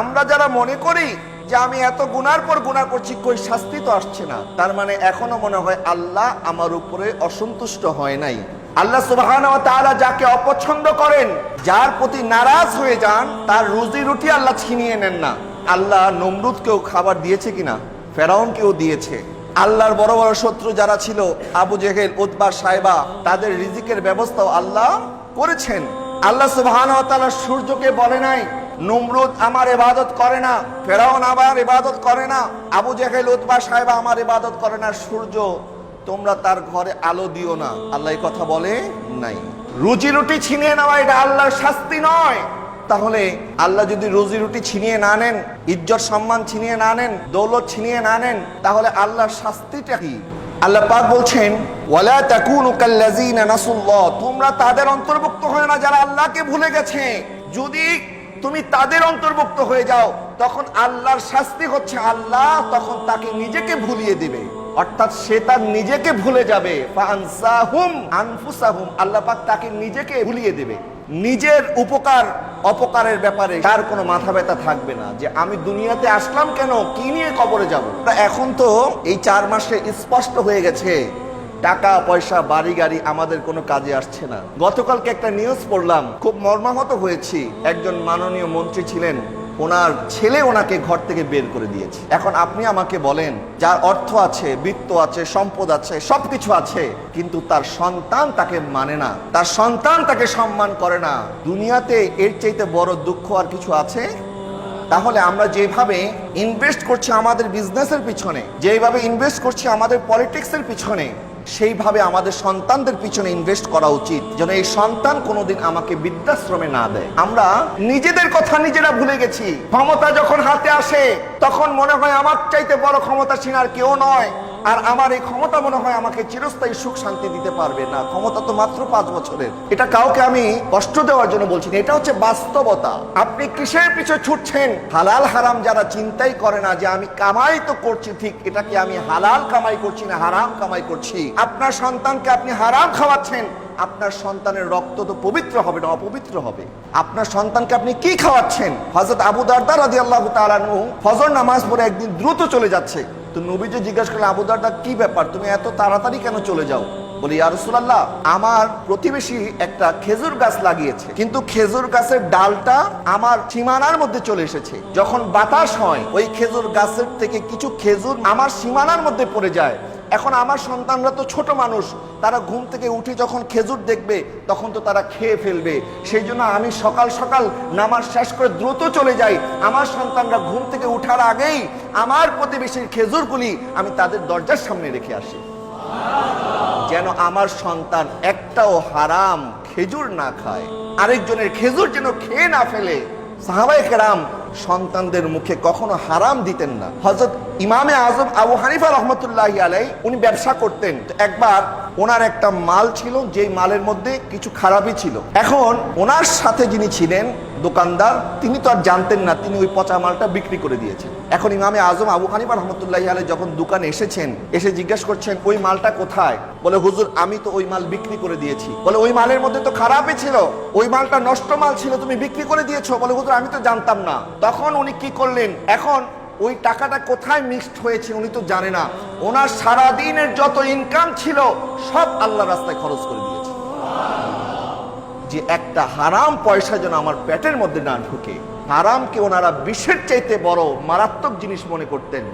আমরা যারা মনে করি যে আমি এত গুনার পর গুনাহ করছি, কই শাস্তি তো আসছে না। তার মানে এখনও মনে হয় আল্লাহ আমার উপরে অসন্তুষ্ট হয় নাই। আল্লাহ ওয়া যাকে অপছন্দ করেন, যার প্রতি নারাজ হয়ে যান, তার রুজি রুটি আল্লাহ ছিনিয়ে নেন না। আল্লাহ নমরুদকেও খাবার দিয়েছে কিনা? ফেরাউনকেও দিয়েছে। আল্লাহর বড় বড় শত্রু যারা ছিল, আবু জেহেল, উতবা সাহেবা তাদের রিজিকের ব্যবস্থাও আল্লাহ করেছেন। আল্লাহ তাআলা সূর্যকে বলে নাই নমরুদ আমার ইবাদত করে না, ফেরাউন আমার ইবাদত করে না, আবু জেহেল, উতবা সাহেবা আমার ইবাদত করে না। সূর্য, তোমরা তার ঘরে আলো দিও না। আল্লাহ কথা বলে নাই। রুজি রুটি ছিনিয়ে নেওয়া এটা আল্লাহর শাস্তি নয়। তাহলে আল্লাহ যদি রুজি রুটি ছিনিয়ে না নেন, ইজ্জত সম্মান ছিনিয়ে না নেন, দৌলত ছিনিয়ে না নেন, তাহলে আল্লাহর শাস্তিটা কি? আল্লাহ পাক বলছেন, ওয়ালা তাকুনু কাল্লাযিনা নাসুল্লাহ। তোমরা তাদের অন্তর্ভুক্ত হয় না যারা আল্লাহকে ভুলে গেছে। যদি তুমি তাদের অন্তর্ভুক্ত হয়ে যাও, তখন আল্লাহর শাস্তি হচ্ছে আল্লাহ তখন তাকে নিজেকে ভুলিয়ে দিবে। অর্থাৎ সে তার নিজেকে ভুলে যাবে। আল্লাহ পাক তাকে নিজেকে ভুলিয়ে দেবে। নিজের উপকার, অপকারের ব্যাপারে তার কোনো মাথা ব্যথা থাকবে না যে আমি দুনিয়াতে আসলাম কেন? কি নিয়ে কবরে যাব? এখন তো এই চার মাসে স্পষ্ট হয়ে গেছে টাকা, পয়সা, বাড়ি, গাড়ি আমাদের কোনো কাজে আসছে না। গতকালকে একটা নিউজ পড়লাম, খুব মর্মাহত হয়েছি। একজন মাননীয় মন্ত্রী ছিলেন, ওনার ছেলে ওনাকে ঘর থেকে বের করে দিয়েছে। এখন আপনি আমাকে বলেন, যার অর্থ আছে, বৃত্ত আছে, সম্পদ আছে, সবকিছু আছে, কিন্তু তার সন্তান তাকে মানে না। তার সন্তান তাকে সম্মান করে না। দুনিয়াতে এর চাইতে বড় দুঃখ আর কিছু আছে? তাহলে আমরা যেভাবে ইনভেস্ট করছি আমাদের বিজনেসের পিছনে, যেভাবে ইনভেস্ট করছি আমাদের পলিটিক্সের পিছনে সেইভাবে আমাদের সন্তানদের পিছনে ইনভেস্ট করা উচিত, যেন এই সন্তান কোনোদিন আমাকে বৃদ্ধাশ্রমে না দেয়। আমরা নিজেদের কথা নিজেরা ভুলে গেছি। ক্ষমতা যখন হাতে আসে, তখন মনে হয় আমার চাইতে বড় ক্ষমতাসীন আর কেউ নয়। আর আমার এই ক্ষমতা মনে হয় আমাকে চিরস্থায়ী সুখ, শান্তি দিতে পারবে না। ক্ষমতা তো মাত্র পাঁচ বছরের। এটা কাউকে আমি কষ্ট দেওয়ার জন্য বলছি না। এটা হচ্ছে বাস্তবতা। আপনি কিসের পিছনে ছুটছেন? হালাল হারাম যারা চিন্তাই করে না যে আমি কামাই তো করছি ঠিক, এটা কি আমি হালাল কামাই করছি না হারাম কামাই করছি? আপনার সন্তানকে আপনি হারাম খাওয়াচ্ছেন। আপনার সন্তানের রক্ত তো পবিত্র হবে না অপবিত্র হবে। আপনার সন্তানকে আপনি কি খাওয়াচ্ছেন? হজরত আবু দারদার রাজি আল্লাহ তালানু ফজর নামাজ পড়ে একদিন দ্রুত চলে যাচ্ছে। তো নবীজি জিজ্ঞাসা করলেন আবুদারদা কি ব্যাপার? তুমি এত তাড়াতাড়ি কেন চলে যাও? বলি ইয়ারসুল্লাহ আমার প্রতিবেশী একটা খেজুর গাছ লাগিয়েছে। কিন্তু খেজুর গাছের ডালটা আমার সীমানার মধ্যে চলে এসেছে। যখন বাতাস হয়, ওই খেজুর গাছের থেকে কিছু খেজুর আমার সীমানার মধ্যে পড়ে যায়। এখন আমার সন্তানরা তো ছোট মানুষ, তারা ঘুম থেকে উঠে যখন খেজুর দেখবে, তখন তো তারা খেয়ে ফেলবে। সেই জন্য আমি সকাল সকাল নামাজ শেষ করে দ্রুত চলে যাই। আমার সন্তানরা ঘুম থেকে উঠার আগেই আমার প্রতিবেশীর খেজুরগুলি আমি তাদের দরজার সামনে রেখে আসি। যেন আমার সন্তান একটাও হারাম খেজুর না খায়। আরেকজনের খেজুর যেন খেয়ে না ফেলে। সাহাবাই কেরাম সন্তানদের মুখে কখনো হারাম দিতেন না। হজরত ইমামে আজম আবু হানিফা রহমতুল্লাহ আলাই উনি ব্যবসা করতেন। একবার ওনার একটা মাল ছিল, যেই মালের মধ্যে কিছু খারাপই ছিল। এখন ওনার সাথে যিনি ছিলেন দোকানদার, তিনি তো আর জানতেন না, তিনি ওই পচা মালটা বিক্রি করে দিয়েছেন। এখন ইমামে আজম আবু হানিফা রহমতুল্লাহ আলে যখন দোকানে এসেছেন, এসে জিজ্ঞেস করছেন, ওই মালটা কোথায়? বলে, হুজুর, আমি তো ওই মাল বিক্রি করে দিয়েছি। বলে, ওই মালের মধ্যে তো খারাপই ছিল। ওই মালটা নষ্ট মাল ছিল, তুমি বিক্রি করে দিয়েছ? বলে, হুজুর, আমি তো জানতাম না। তখন উনি কি করলেন, এখন ওই টাকাটা কোথায় মিক্সড হয়েছে উনি তো জানে না। ওনার সারা দিনের যত ইনকাম ছিল, সব আল্লাহ রাস্তায় খরচ করে দিয়েছে। যে একটা হারাম পয়সা যেন আমার পেটের মধ্যে না ঢুকে। হারামকে ওনারা বিশ্বের চাইতে বড় মারাত্মক জিনিস মনে করতেন।